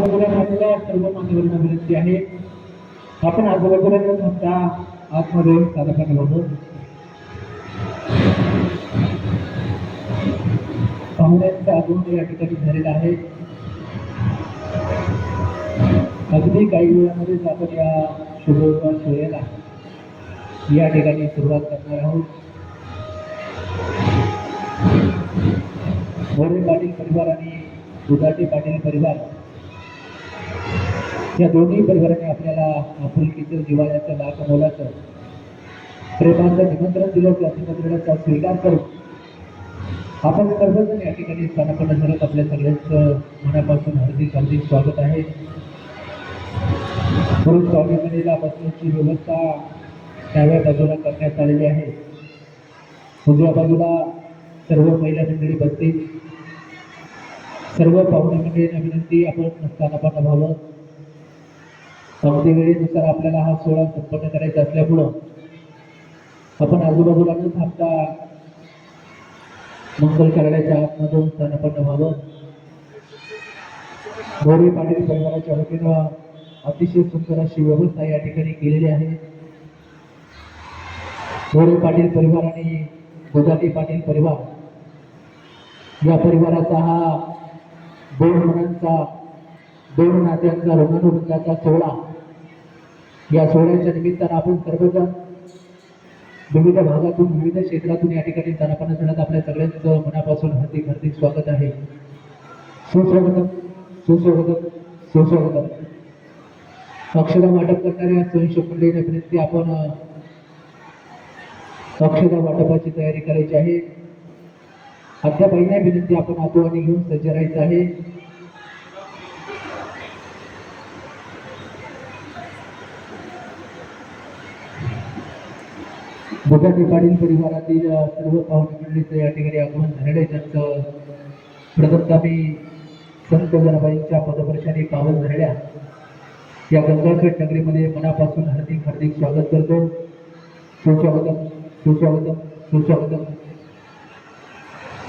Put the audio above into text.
आजूबाजूला सर्व मान्यवरांना विनंती आहे. आपण आजूबाजूला न थांबता आतमध्ये साधकाने होतो पाहुण्यांचा आगमन या ठिकाणी झालेला आहे. अगदी काही वेळामध्येच आपण या शुभविवाह सोयला या ठिकाणी सुरुवात करणार आहोत. मोरे पाटील परिवार आणि दुधाटे पाटील परिवार या दोन्ही परिवाराने आपल्याला आपुलकीचं जिवाळ्याचं लाख मोलाचं प्रेमाचं निमंत्रण दिलं त्या निमंत्रणाचा स्वीकार करून आपण सर्वजण या ठिकाणी स्थानापन्न झालं आपल्या सगळ्यांचं मनापासून हार्दिक हार्दिक स्वागत आहे. म्हणून स्वामी बसण्याची व्यवस्था डाव्या बाजूला करण्यात आलेली आहे. उजव्या बाजूला सर्व महिला मंडळी बसतील. सर्व पाहुणे मंडळींना विनंती आपण स्थानापन्न व्हावं वेळेनुसार आपल्याला हा सोहळा संपन्न करायचा असल्यामुळं आपण आजूबाजूला न थांबता मंगल कार्यालयाच्या आतमधून स्थानापन्न व्हावं. मोरे पाटील परिवाराच्या वतीनं अतिशय सुंदर अशी व्यवस्था या ठिकाणी केलेली आहे. मोरे पाटील परिवार आणि गुजराती पाटील परिवार या परिवाराचा हा दोन मुलांचा दोन नात्यांचा ऋणानुबंधाचा सोहळा या सोहळ्याच्या निमित्तानं आपण सर्वजण विविध भागातून विविध क्षेत्रातून या ठिकाणी स्थानापन्न करण्यात आपल्या सगळ्यांचं मनापासून हार्दिक हार्दिक स्वागत आहे. सुस्वागतम सुस्वागतम सुस्वागतम. अक्षता वाटप करणाऱ्या स्वयंसेवक मंडळीने विनंती आपण अ, वाटपाची तयारी करायची आहे. अध्यापाईने विनंती आपण आतोवाणी घेऊन सज्ज राहायचं आहे. बुगाटी ठिकाणी परिवारातील सर्व पाहुणे मंडळीचं या ठिकाणी आगमन झालेलं आहे. त्यांचं प्रथमतः मी संत जनाबाईंच्या पदपर्शाने पावन झालेल्या या गंगाखेड नगरीमध्ये मनापासून हार्दिक हार्दिक स्वागत करतो. सुस्वागतम सुस्वागतम सुस्वागतम.